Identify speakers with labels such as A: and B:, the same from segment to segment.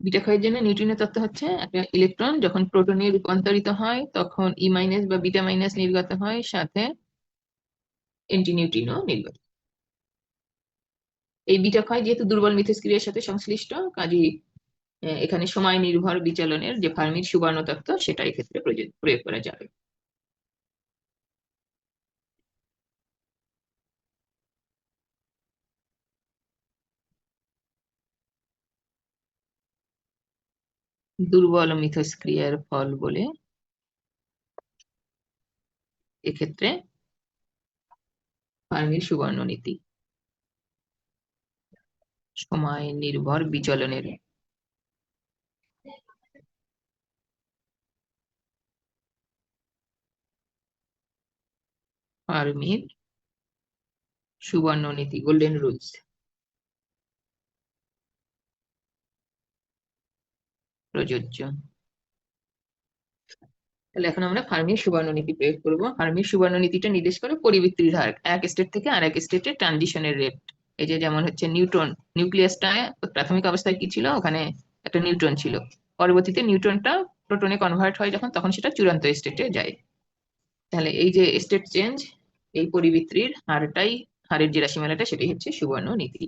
A: Beta ক্ষয়ের জন্য নিউট্রিনের তত্ত্ব হচ্ছে একটা ইলেকট্রন যখন প্রোটনে রূপান্তরিত হয়, তখন ই মাইনাস বা বিটা মাইনাস নির্গত হয়, সাথে এন্টি নিউট্রিনও নির্গত এই বিটা ক্ষয় যেহেতু দুর্বল মিথস্ক্রিয়ার সাথে সংশ্লিষ্ট কাজী এখানে সময় নির্ভর বিচলনের যে ফার্মির সুবর্ণ তত্ত্ব, সেটা এক্ষেত্রে প্রয়োগ করা যাবে। দুর্বল মিথস্ক্রিয়ার ফল বলে। এক্ষেত্রে ফার্মির সুবর্ণ নীতি। সময় নির্ভর বিচলনের। ফার্মির সুবর্ণ নীতি গোল্ডেন রুলস প্রযোজ্য। তাহলে এখন আমরা ফার্মির সুবর্ণ নীতি প্রয়োগ করব। ফার্মির সুবর্ণ নীতিটা নির্দেশ করে পরিবৃত্তির হার এক স্টেট থেকে আর এক স্টেটে ট্রানজিশনের রেট এই যে যেমন হচ্ছে নিউট্রন নিউক্লিয়াসটা প্রাথমিক অবস্থায় কি ছিল? ওখানে একটা নিউট্রন ছিল। পরবর্তীতে নিউট্রনটা প্রোটনে কনভার্ট হয় যখন, তখন সেটা চূড়ান্ত স্টেটে যায়। তাহলে এই যে স্টেট চেঞ্জ এই পরিবৃত্তির হারটাই, হারের যে রাশিমালাটা, সেটাই হচ্ছে সুবর্ণ নীতি।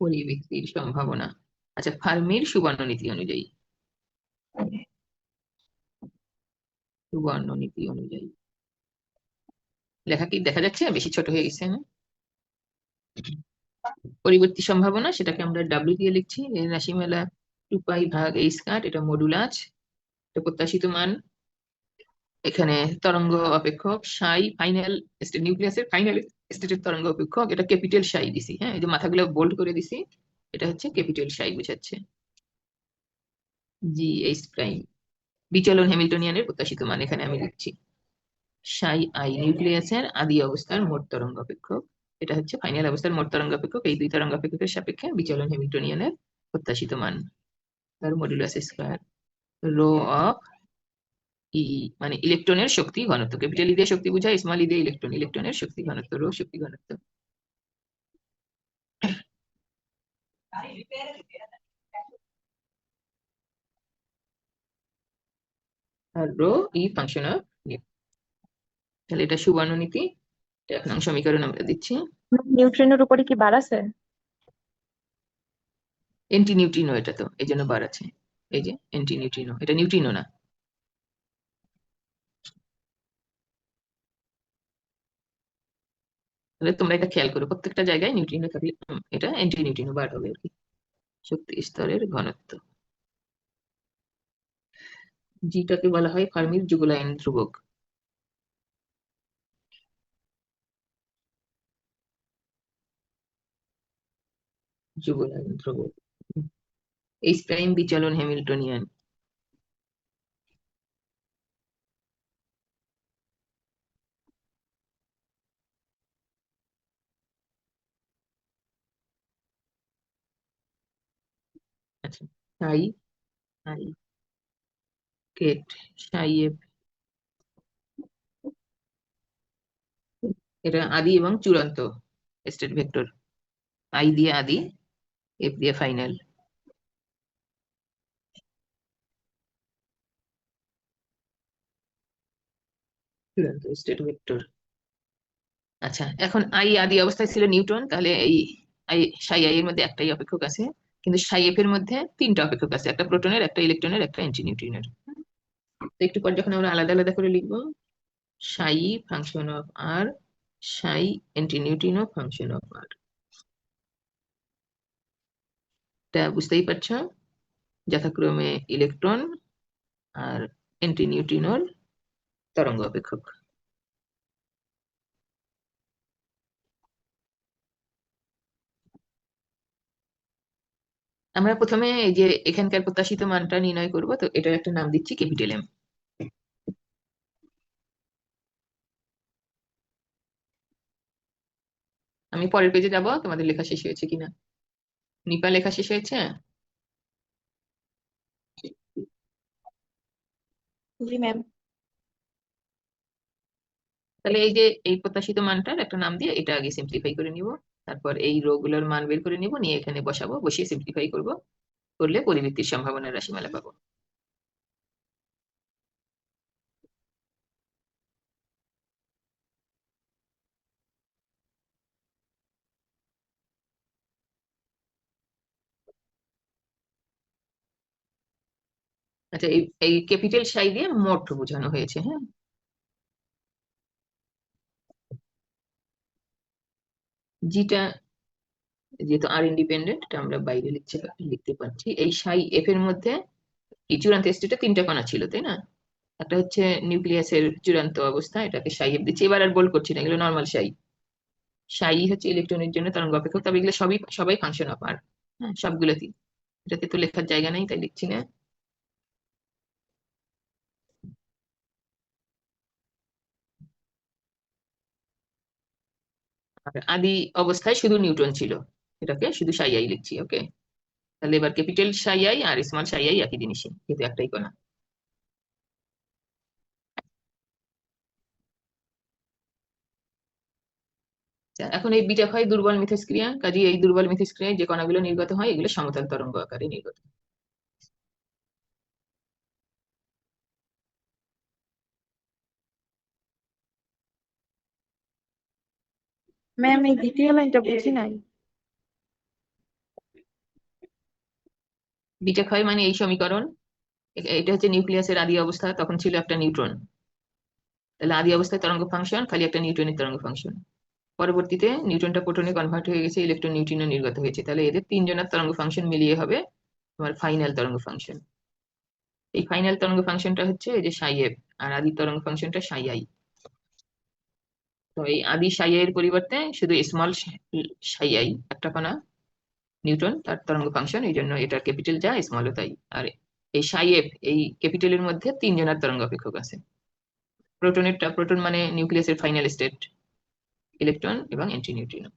A: পরিবৃত্তির সম্ভাবনা। আচ্ছা ফার্মির সুবর্ণ নীতি অনুযায়ী। সুবর্ণ নীতি অনুযায়ী। লেখা কি দেখা যাচ্ছে? বেশি ছোট হয়ে গেছে, না? পরিবর্তী সম্ভাবনা, সেটাকে আমরা ডাব্লিউ দিয়ে লিখছি। রাশিমালা টু পাই ভাগ এই স্কার এটা মডুলাস এটা প্রত্যাশিত মান। এখানে তরঙ্গ অপেক্ষক সাই ফাইনাল নিউক্লিয়াসের ফাইনাল স্টেটের তরঙ্গ অপেক্ষক এটা ক্যাপিটাল সাই দিছি হ্যাঁ? এই যে মাথাগুলো বোল্ড করে দিছি, এটা হচ্ছে ক্যাপিটাল সাই বোঝাচ্ছে। জি এইচ প্রাইম বিচলন হ্যামিল্টনিয়ানের প্রত্যাশিত মান, এখানে আমি লিখছি। সাই আই নিউক্লিয়াসের আদি অবস্থার মোট তরঙ্গ অপেক্ষক, এটা হচ্ছে ফাইনাল অবস্থার মোট তরঙ্গ অপেক্ষক, এই দুই তরঙ্গ অপেক্ষকের সাপেক্ষে বিচলন হ্যামিল্টনিয়ানের প্রত্যাশিত মান। তার modulus square rho of E মানে ইলেকট্রনের শক্তি ঘনত্ব। ক্যাপিটাল ই দিয়ে শক্তি বোঝায় স্মল ই দিয়ে ইলেকট্রন ইলেকট্রনের শক্তি ঘনত্ব রো শক্তি ঘনত্ব। আর রো ই ফাংশন অফ তাহলে এটা সুবর্ণ নীতি। এক নং সমীকরণ আমরা দিচ্ছি।
B: নিউট্রিনের উপরে কি বার আছে?
A: এন্টি নিউট্রিনো এটা তো এই জন্য বার আছে। এই যে এন্টি নিউট্রিনো এটা নিউট্রিনো না। তাহলে তোমরা এটা খেয়াল করো, প্রত্যেকটা জায়গায় নিউট্রিনো থাকলে এটা এন্টি নিউট্রিনো বার হবে আর কি। শক্তি স্তরের ঘনত্ব। জিটাকে বলা হয় ফার্মির যুগলায়ন ধ্রুবক। যুগলায়ন ধ্রুবক। এইচ প্রাইম বিচলন হ্যামিল্টনিয়ান। আচ্ছা আদি এবং চূড়ান্ত স্টেট ভেক্টর। আই দিয়ে আদি, এফ দিয়ে ফাইনাল। চূড়ান্ত স্টেট ভেক্টর। আচ্ছা এখন আই আদি অবস্থায় ছিল নিউটন, তাহলে এই আই, সাই আই এর মধ্যে একটাই অপেক্ষক আছে। কিন্তু সাই এফ এর মধ্যে তিনটা অপেক্ষক আছে, একটা প্রোটনের, একটা ইলেকট্রনের, একটা অ্যান্টি নিউট্রিনের তো একটু পর যখন আমরা আলাদা আলাদা করে লিখব সাই function of R, psi antineutrino function of R. এটা বুঝতেই পারছ? যথাক্রমে ইলেকট্রন আর অ্যান্টি নিউট্রিনোর তরঙ্গ অপেক্ষক। আমরা প্রথমে এই যে এখানকার প্রত্যাশিত মানটা নির্ণয় করব তো এটার একটা নাম দিচ্ছি ক্যাপিটাল এম আমি পরের পেজে যাব তোমাদের লেখা শেষ হয়েছে কিনা? নিপা লেখা শেষ হয়েছে?
B: জি ম্যাম
A: তাহলে এই যে এই প্রত্যাশিত মানটার একটা নাম দিয়ে এটা আগে সিম্পলিফাই করে নিব। তারপর এই রো গুলোর মান বের করে নিব, নিয়ে এখানে বসাবো, বসিয়ে সিম্পলিফাই করব, করলে পরিবৃত্তির সম্ভাবনার রাশিমালা পাবো। আচ্ছা এই ক্যাপিটাল সাই দিয়ে মোট বোঝানো হয়েছে হ্যাঁ? জিটা যেহেতু আর ইন্ডিপেন্ডেন্ট এটা আমরা বাইরে লিখছে, লিখতে পারছি। এই সাই এফ এর মধ্যে কি চূড়ান্ত স্টেটে তিনটা কণা ছিল, তাই না? একটা হচ্ছে নিউক্লিয়াসের চূড়ান্ত অবস্থা, এটাকে সাই এফ দিচ্ছি। এবার আর বোল্ড করছি না, এগুলো নর্মাল সাই। সাই হচ্ছে ইলেকট্রনের জন্য তরঙ্গ অপেক্ষক, তবে এগুলো সবই, সবাই ফাংশন অফ আর হ্যাঁ সবগুলোতেই। এটাতে তো লেখার জায়গা নেই, তাই লিখছি না। আদি অবস্থায় শুধু নিউটন ছিল। এটাকে শুধু সাই আই লিখছি ওকে তাহলে এবার capital psi I R small psi I একই জিনিসই কিন্তু একটাই কণা। আচ্ছা, এখন এই বিটা হয় দুর্বল মিথস্ক্রিয়া কাজে এই দুর্বল মিথস্ক্রিয়ায় যে কণাগুলো নির্গত হয় এগুলো সমতল তরঙ্গ আকারে নির্গত। হয়।
B: ম্যাম এই দ্বিতীয় লাইনটা বুঝি নাই।
A: বিটা ক্ষয় মানে এই সমীকরণ। এটা হচ্ছে নিউক্লিয়াসের আদি অবস্থা, তখন ছিল একটা নিউট্রন। তাহলে আদি অবস্থায় তরঙ্গ ফাংশন খালি একটা নিউটনের তরঙ্গ ফাংশন পরবর্তীতে নিউটনটা প্রোটনে কনভার্ট হয়ে গেছে ইলেকট্রন নিউট্রিনো নির্গত হয়েছে। তাহলে এদের তিনজনের তরঙ্গ ফাংশন মিলিয়ে হবে তোমার ফাইনাল তরঙ্গ ফাংশন এই ফাইনাল তরঙ্গ ফাংশনটা হচ্ছে এই যে সাই এফ আর আদি তরঙ্গ ফাংশনটা সাই আই তো এই আদি সাই এর পরিবর্তে শুধু স্মল সাইয়াই একটা কণা নিউটন, তার তরঙ্গ ফাংশন এই জন্য এটার ক্যাপিটাল যা স্মলও তাই। আর এই সাই এফ এই ক্যাপিটালের মধ্যে তিনজনের তরঙ্গ অপেক্ষক আছে। প্রোটনেরটা প্রোটন মানে নিউক্লিয়াসের ফাইনাল স্টেট ইলেকট্রন এবং অ্যান্টি নিউট্রিনো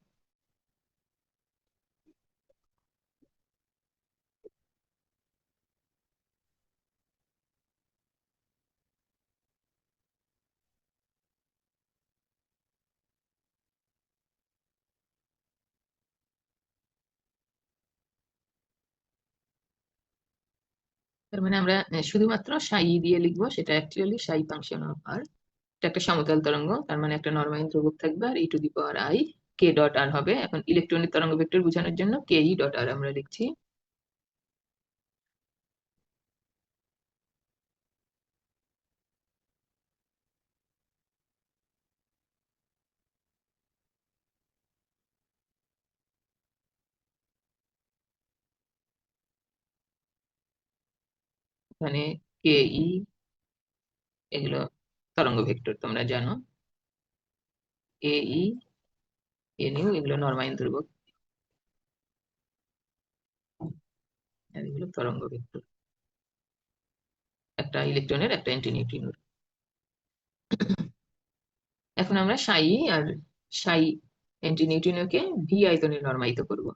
A: তার মানে আমরা শুধুমাত্র সাই দিয়ে লিখব, সেটা actually Sai function of R এটা একটা সমতল তরঙ্গ, তার মানে একটা নরমাইন ধ্রুবক থাকবে আর E to the power I K dot R হবে। এখন ইলেকট্রনিক তরঙ্গ ভেক্টর বোঝানোর জন্য কে ই ডট আর আমরা লিখছি। এখানে কে ই এগুলো তরঙ্গ ভেক্টর, তোমরা জানো। এ ই এন ইউ এগুলো নরমাইন ধ্রুবক। এগুলো তরঙ্গ ভেক্টর। একটা ইলেকট্রনের, একটা অ্যান্টি এখন আমরা সাই আর সাই অ্যান্টি নিউট্রিনোকে ভি আয়তনে নরমায়িত করব।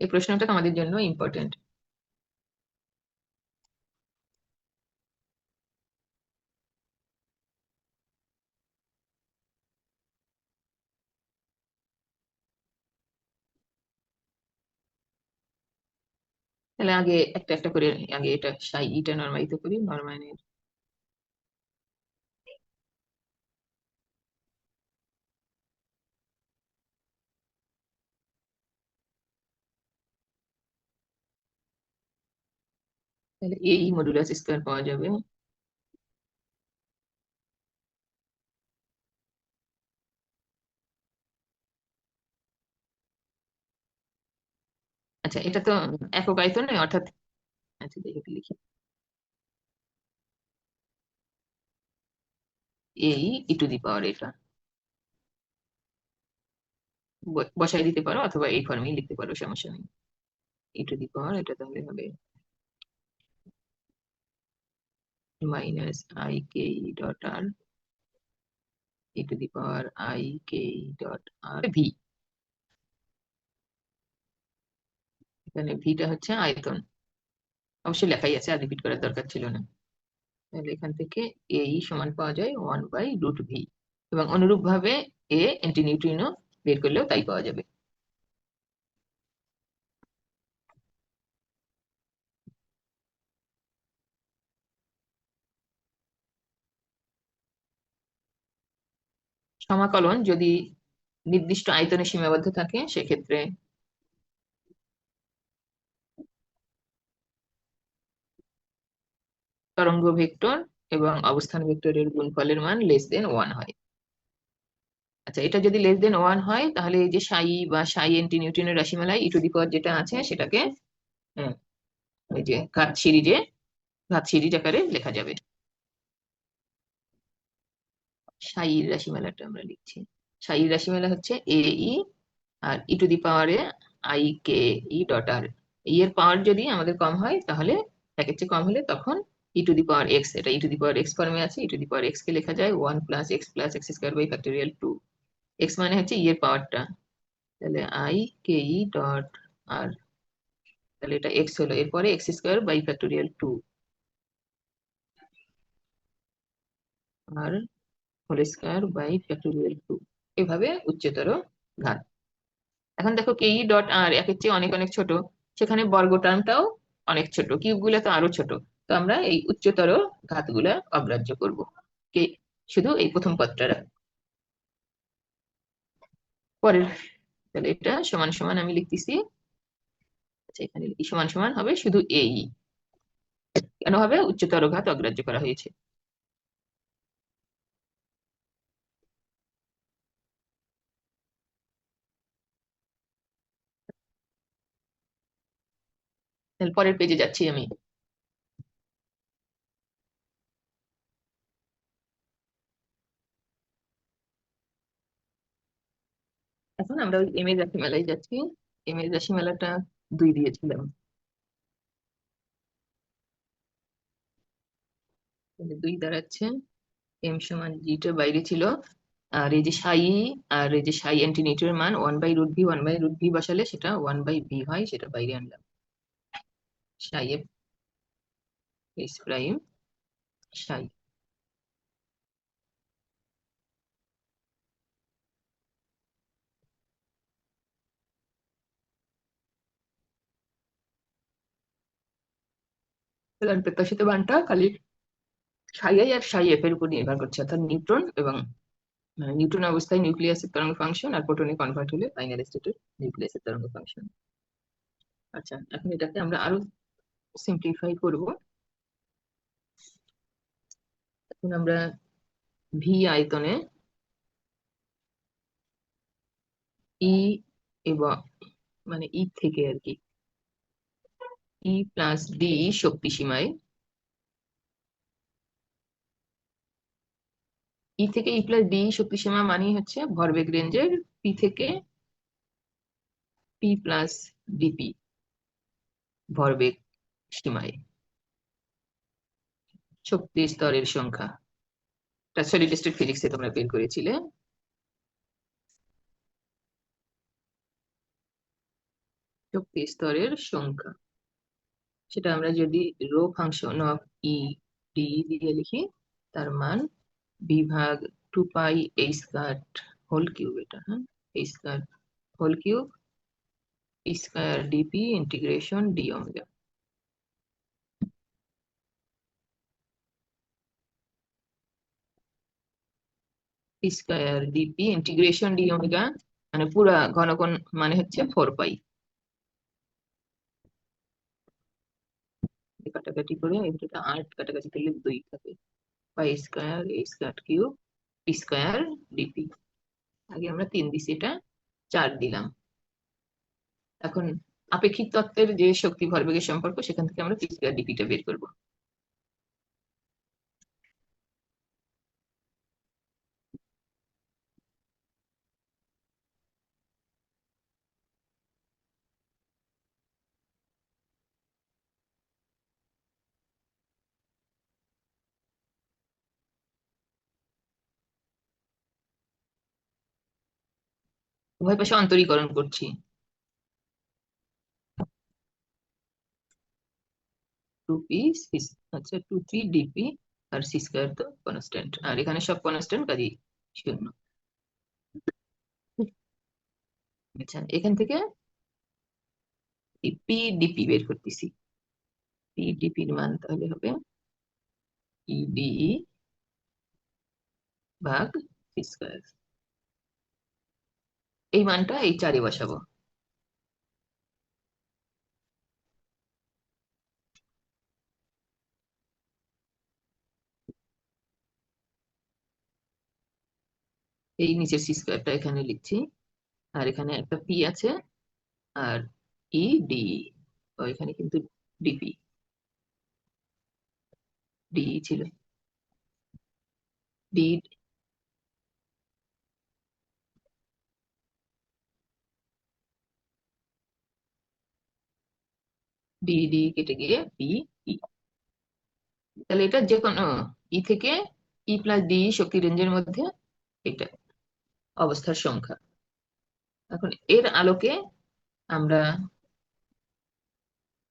A: এই প্রশ্নটা তোমাদের জন্য ইম্পর্টেন্ট তাহলে আগে একটা একটা করে, আগে এটা সাই ইটা নরমায়িত করি নরমাইনের তাহলে এই মডুলাস স্কয়ার পাওয়া যাবে আচ্ছা এটা তো একক আয়তনে অর্থাৎ আচ্ছা দেখে লিখি এই ই টু দি পাওয়ার এটা বসাই দিতে পারো অথবা এই ফর্মেই লিখতে পারো সমস্যা নেই ই টু দি পাওয়ার এটা তাহলে হবে I K dot R E to the power I K dot R V এখানে ভিটা হচ্ছে আয়তন। অবশ্যই লেখাই আছে, আর রিপিট করার দরকার ছিল না। তাহলে এখান থেকে এই সমান পাওয়া যায় ওয়ান বাই রুট ভি এবং অনুরূপ ভাবে এ অ্যান্টিনিউট্রিনো বের করলেও তাই পাওয়া যাবে। সমাকলন যদি নির্দিষ্ট আয়তনে সীমাবদ্ধ থাকে, সেক্ষেত্রে তরঙ্গ ভেক্টর এবং অবস্থান ভেক্টরের গুণফলের মান লেস দেন ওয়ান হয়। আচ্ছা এটা যদি লেস দেন ওয়ান হয়, তাহলে এই যে সাই বা সাই এন্টি নিউটনের রাশিমালায় ই টু দি যেটা আছে, সেটাকে ওই যে ঘাত সিরিজে, ঘাত সিরিজ আকারে লেখা যাবে। সাইয়ের রাশিমালাটা আমরা লিখছি। সাইয়ের রাশিমালা হচ্ছে এ ই আর ই টু দি পাওয়ারে I k e dot R e এর পাওয়ার যদি আমাদের কম হয়, তাহলে একের চেয়ে কম হলে তখন ই টু দি পাওয়ার এক্স এটা ই টু দি পাওয়ার এক্স ফর্মে আছে ই টু দি পাওয়ার এক্স কে লেখা যায় one plus X plus X square by factorial two X মানে হচ্ছে ই এর পাওয়ারটা তাহলে আই কে ই ডট আর তাহলে এটা এক্স হলো, এরপরে X square by factorial two R whole square by factorial two এভাবে উচ্চতর ঘাত। এখন দেখো কে ই ডট আর একের চেয়ে অনেক অনেক ছোট। সেখানে বর্গ টার্মটাও অনেক ছোট কিউবগুলো তো আরও ছোট। তো আমরা এই উচ্চতর ঘাতগুলা অগ্রাহ্য করব। কে শুধু এই প্রথম পদটা পরের, তাহলে এটা সমান সমান আমি লিখতেছি। আচ্ছা এখানে সমান সমান হবে? শুধু এই কেন হবে? উচ্চতর ঘাত অগ্রাহ্য করা হয়েছে। পরের পেজে যাচ্ছি আমি। এখন আমরা ওই এম এর রাশিমালায় যাচ্ছি। এম এর রাশিমালাটা দুই দিয়েছিলাম। দুই দাঁড়াচ্ছে। এম সমান জিটা বাইরে ছিল। আর এই যে সাই আর এই যে সাই অ্যান্টিনিউটনের মান one by root V one by root V বসালে সেটা ওয়ান বাই ভি হয়, সেটা বাইরে আনলাম। সাই এফ এস প্রাইম প্রত্যাশিত খালি সাই আর সাই এফ এর উপর নির্ভর করছে অর্থাৎ নিউট্রন এবং নিউট্রন অবস্থায় নিউক্লিয়াসের তরঙ্গ ফাংশন আর প্রোটনে কনভার্ট হলে ফাইনাল স্টেটের নিউক্লিয়াসের তরঙ্গ ফাংশন আচ্ছা এখন এটাকে আমরা আরও সিম্পলিফাই করব। এখন আমরা ভি আয়তনে ই এবং মানে ই থেকে আর কি ই প্লাস ডি শক্তি সীমায় ই থেকে ই প্লাস ডি শক্তি সীমা মানেই হচ্ছে ভরবেগ রেঞ্জের পি থেকে পি প্লাস ডিপি ভরবেগ। সীমায়। শক্তি স্তরের সংখ্যা। এটা সলিড স্টেট ফিজিক্সে তোমরা বের করেছিলে। শক্তি স্তরের সংখ্যা। সেটা আমরা যদি rho function of E D দিয়ে লিখি, তার মান বিভাগ টু পাই এই স্কার্ট হোল কিউব এটা হ্যাঁ? এই skirt whole cube square DP integration D omega square DP integration D omega মানে পুরা ঘনকোণ মানে হচ্ছে ফোর পাই। কাটাকাটি করে এটা আট কাটাকাটি করলে দুই থাকে। Pi square, A square cube, P square DP. আগে আমরা তিন দিছি, এটা চার দিলাম। এখন আপেক্ষিক তত্ত্বের যে শক্তি ভরবেগের সম্পর্ক, সেখান থেকে আমরা পি স্কয়ার ডিপিটা বের করব। উভয় পাশে অন্তরীকরণ করছি। টু পি আচ্ছা টু পি ডিপি আর সি স্কোয়ার তো কনস্ট্যান্ট। আর এখানে সব কনস্ট্যান্ট কাজেই শূন্য। আচ্ছা এখান থেকে পি ডিপি বের করতেছি। পি ডিপির মান তাহলে হবে ইডি ভাগ সি স্কোয়ার। এই মানটা এই চারে বসাবো। এই নিচের সি স্কোয়ারটা এখানে লিখছি। আর এখানে একটা পি আছে, আর ই ডি ও এখানে কিন্তু ডিপি ডি ছিল। ডি ডি ডি কেটে গিয়ে পি ই তাহলে এটা যে কোনো ই থেকে ই প্লাস ডি শক্তি রেঞ্জের মধ্যে এটা অবস্থার সংখ্যা। এখন এর আলোকে আমরা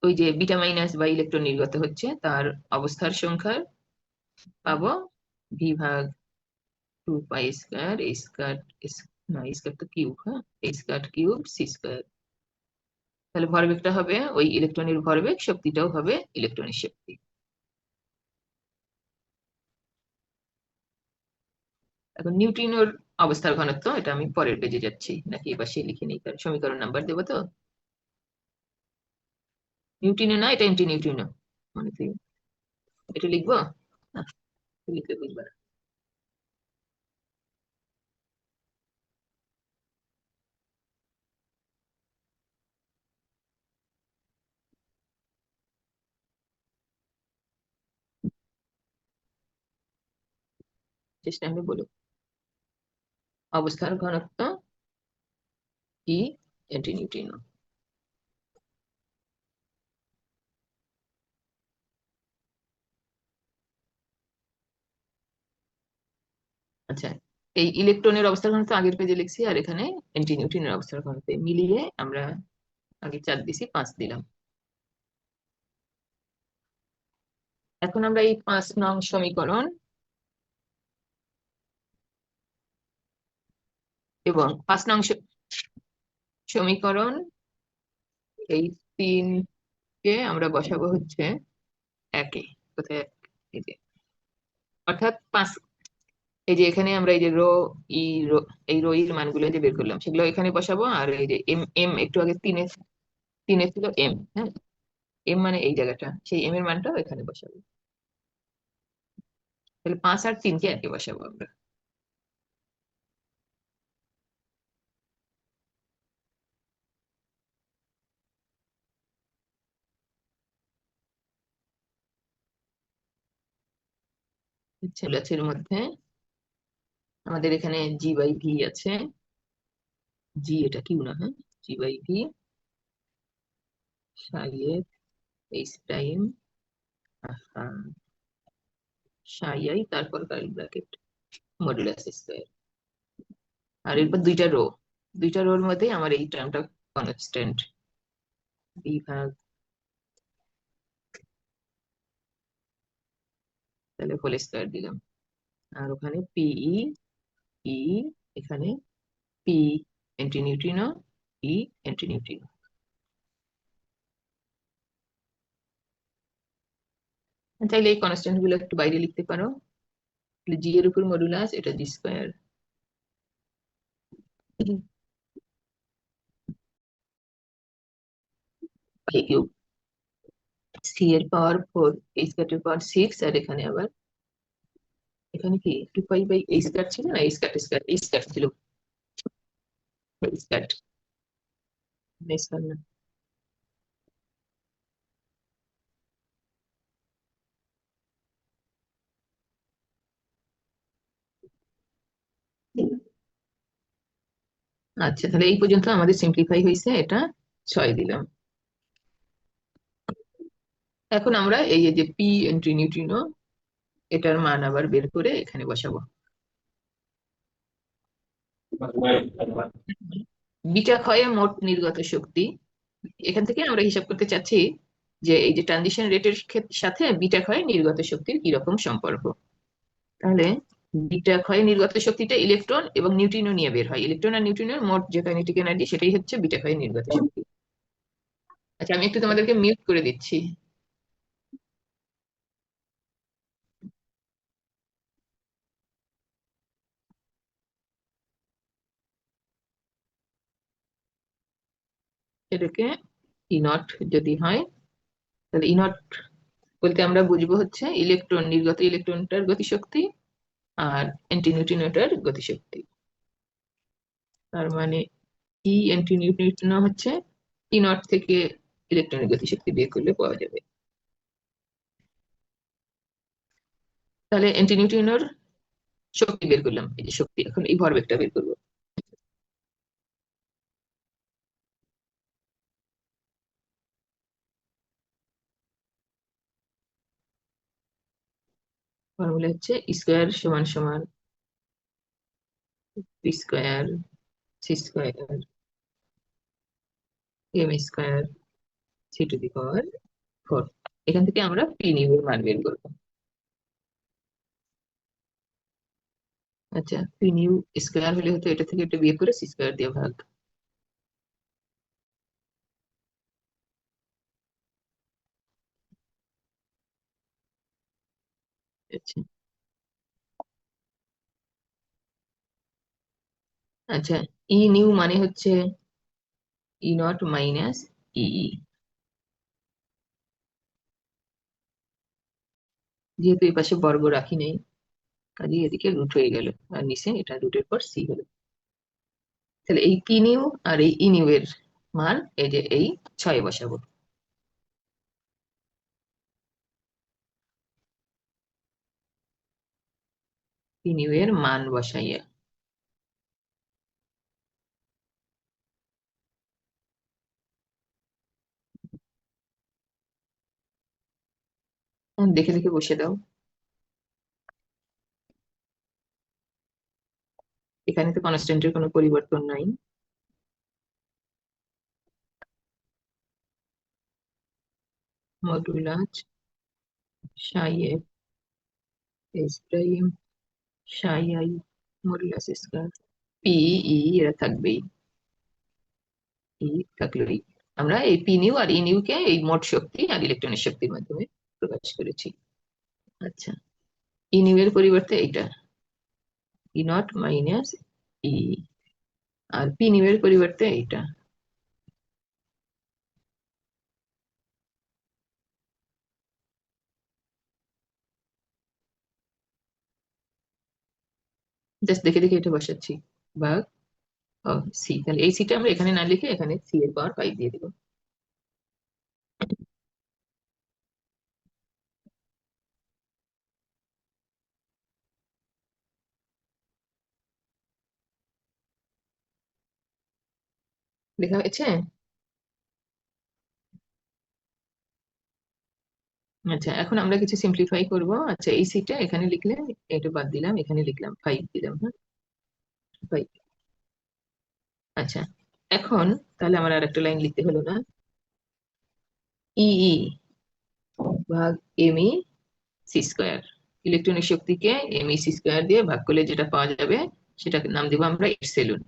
A: ওই যে বিটা মাইনাস বা ইলেকট্রন নির্গত হচ্ছে, তার অবস্থার সংখ্যা পাবো ভি ভাগ two pi square square A square তো কিউব হ্যাঁ? স্কোয়ার কিউব সি স্কোয়ার তাহলে ভরবেগটা হবে ওই ইলেকট্রনের ভরবেগ শক্তিটাও হবে ইলেকট্রনের শক্তি। এখন নিউট্রিনোর অবস্থার ঘনত্ব এটা আমি পরের পেজে যাচ্ছি নাকি এবার সে লিখে নিই তার সমীকরণ নাম্বার দেবো তো। নিউট্রিনো না এটা এন্টি নিউট্রিনো মনে করি। এটা লিখব? না। লিখলে বুঝবে না। চেষ্টা আমি বলো অবস্থার ঘনত্ব ই এন্টি নিউট্রিনো আচ্ছা এই ইলেকট্রনের অবস্থার ঘনত্ব আগের পেজে লিখছি, আর এখানে এন্টি নিউট্রিনের অবস্থার ঘনত্ব। মিলিয়ে আমরা আগে চার দিছি, পাঁচ দিলাম। এখন আমরা এই পাঁচ নং সমীকরণ এবং পাঁচ নং সমীকরণ এই তিনকে আমরা বসাবো হচ্ছে একে। কোথায় এক? এই যে। অর্থাৎ পাঁচ এই যে এখানে আমরা এই যে রো ই রো এই রো এর মানগুলো যে বের করলাম সেগুলো এখানে বসাবো আর এই যে এম এম একটু আগে তিনে তিনে ছিল এম হ্যাঁ? এম মানে এই জায়গাটা সেই এম এর মানটাও এখানে বসাবো। তাহলে পাঁচ আর তিনকে একে বসাবো আমরা। গাছের মধ্যে। আমাদের এখানে জি বাই ভি আছে। জি এটা কিউ না হ্যাঁ? G by V psi F H prime psi, I, তারপর কার্লি ব্র্যাকেট মডুলাস স্কোয়ার আর এরপর দুইটা রো দুইটা রোর মধ্যে আমার এই টার্মটা কনস্ট্যান্ট বি তাহলে হোল স্কোয়ার দিলাম। আর ওখানে পিই ই এখানে পি এন্টি নিউট্রিনো ই এন্টি নিউট্রিনো চাইলে এই কনস্ট্যান্টগুলো একটু বাইরে লিখতে পারো। জি এর উপর মডুলাস এটা জি স্কোয়ার কিউব সি এর পাওয়ার ফোর এই স্কোয়ারের পাওয়ার সিক্স আর এখানে আবার, এখানে কি টু পাই বাই এই স্কোয়ার ছিল না? এই স্কোয়ার স্কোয়ার এই স্কোয়ার ছিল। স্কোয়ার না। আচ্ছা তাহলে এই পর্যন্ত আমাদের সিম্পলিফাই হয়েছে, এটা ছয় দিলাম। এখন আমরা এই যে পি এন্ট্রি নিউট্রিনো এটার মান আবার বের করে এখানে বসাবো। বিটা ক্ষয়ে মোট নির্গত শক্তি। এখান থেকে আমরা হিসাব করতে চাচ্ছি যে এই যে ট্রানজিশন রেটের সাথে বিটা ক্ষয় নির্গত শক্তির কি রকম সম্পর্ক। তাহলে বিটা ক্ষয় নির্গত শক্তিটা ইলেকট্রন এবং নিউট্রিনো নিয়ে বের হয়। ইলেকট্রন আর নিউট্রিনোর মোট যে কাইনেটিক এনার্জি সেটাই হচ্ছে বিটা ক্ষয় নির্গত শক্তি। আচ্ছা আমি একটু তোমাদেরকে মিউট করে দিচ্ছি। এটাকে ই নট যদি হয়, তাহলে ই নট বলতে আমরা বুঝব হচ্ছে ইলেকট্রন নির্গত ইলেকট্রনটার গতিশক্তি আর অ্যান্টিনিউট্রিনোটার গতিশক্তি। তার মানে ই অ্যান্টিনিউট্রিনো হচ্ছে ই নট থেকে ইলেকট্রনের গতিশক্তি বের করলে পাওয়া যাবে। তাহলে অ্যান্টিনিউট্রিনোর শক্তি বের করলাম, এই যে শক্তি, এখন এই ভরবেগটা বের করব। ফর্মুলা হচ্ছে স্কোয়ার সমান সমান P square C square M square C to the power four এখান থেকে আমরা পি নিউ মান বের করব। আচ্ছা পি নিউ স্কোয়ার হলে হতো এটা থেকে এটা বিয়ে করে সি স্কোয়ার দিয়ে ভাগ। আচ্ছা। আচ্ছা ই নিউ মানে হচ্ছে ই নট মাইনাস ই যেহেতু এই পাশে বর্গ রাখি নেই কাজে এদিকে রুট হয়ে গেল, আর নিচে এটা রুটের পর সি হলো। তাহলে এই পি নিউ আর এই ই নিউ এর মান, এই যে এই ছয় বসাবো। এর মান বসাইয়া দেখে দেখে বসে দাও এখানে তো কনস্ট্যান্টের কোনো পরিবর্তন নাই modulus psi F modulus square P, E, এরা থাকবেই। ই থাকলোই। আমরা এই পি নিউ আর ই নিউ কে এই মোট শক্তি আর ইলেকট্রনের শক্তির মাধ্যমে প্রকাশ করেছি। আচ্ছা। ই এর পরিবর্তে এইটা। E naught minus E. আর পি নিউ এর পরিবর্তে এইটা। জাস্ট দেখে দেখে এটা বসাচ্ছি। ভাগ সি তাহলে এই সিটা আমরা এখানে না লিখে এখানে সি এর পাওয়ার ফাইভ দিয়ে দিব। লেখা হয়েছে? আচ্ছা এখন আমরা কিছু সিম্পলিফাই করব। আচ্ছা এই সিটা এখানে লিখলে এটা বাদ দিলাম, এখানে লিখলাম ফাইভ দিলাম হ্যাঁ ফাইভ আচ্ছা এখন তাহলে আমার আর একটা লাইন লিখতে হলো না। ইই ভাগ M E C square electronic শক্তিকে এম ই সি স্কোয়ার দিয়ে ভাগ করলে যেটা পাওয়া যাবে সেটাকে নাম দেবো আমরা এপসিলন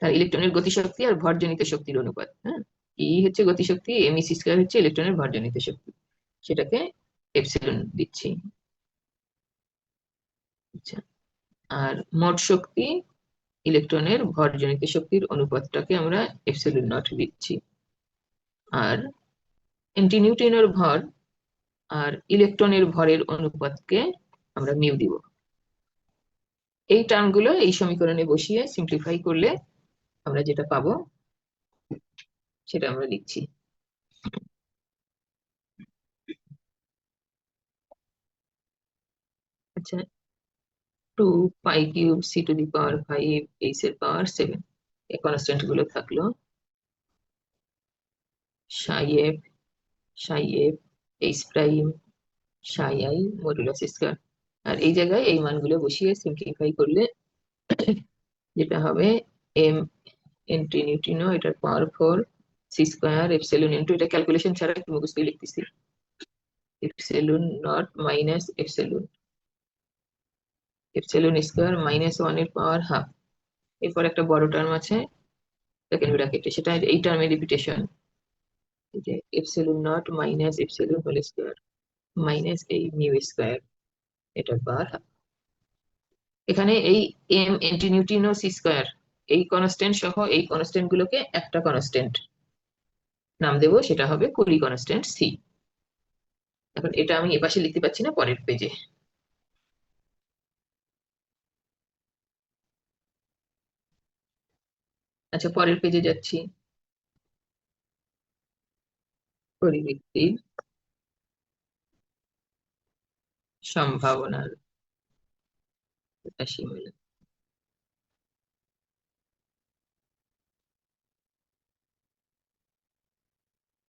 A: তার ইলেকট্রনের গতিশক্তি আর ভরজনিত শক্তির অনুপাত হ্যাঁ ই হচ্ছে গতিশক্তি এম ই সি স্কোয়ার হচ্ছে ইলেকট্রনের ভরজনিত শক্তি। সেটাকে এপসিলন দিচ্ছি। আচ্ছা। আর মোট শক্তি ইলেকট্রনের ভরজনিত শক্তির অনুপাতটাকে আমরা এপসিলন নট দিচ্ছি। আর অ্যান্টিনিউট্রিনোর ভর আর ইলেকট্রনের ভরের অনুপাতকে আমরা মিউ দিব। এই টার্মগুলো এই সমীকরণে বসিয়ে সিম্পলিফাই করলে আমরা যেটা পাবো সেটা আমরা লিখছি। আচ্ছা two pi cube C to the power five H এর পাওয়ার সেভেন এই কনস্ট্যান্টগুলো থাকল। Psi F psi H prime psi I modulus square আর এই জায়গায় এই মানগুলো বসিয়ে সিম্পলিফাই করলে যেটা হবে এম এন্টি নিউট্রিনো এটার power four C square epsilon into এটা ক্যালকুলেশন ছাড়া একটু মুখস্থ লিখতেছি epsilon naught minus epsilon epsilon square minus ওয়ানের পাওয়ার হাফ এরপর একটা বড় টার্ম আছে সেকেন্ড ব্র্যাকেটে সেটা এই টার্মের repetition epsilon naught minus epsilon whole square minus এই নিউ স্কোয়ার এটা হাফ এখানে এই M antineutrino C square এই কনস্ট্যান্ট সহ এই কনস্ট্যান্ট গুলোকে একটা কনস্ট্যান্ট নাম দেবো, সেটা হবে কুড়ি কনস্ট্যান্ট সি। এখন এটা আমি এপাশে লিখতে পারছি না, পরের পেজে আচ্ছা পরের পেজে যাচ্ছি। পরিবৃত্তির সম্ভাবনার মেলা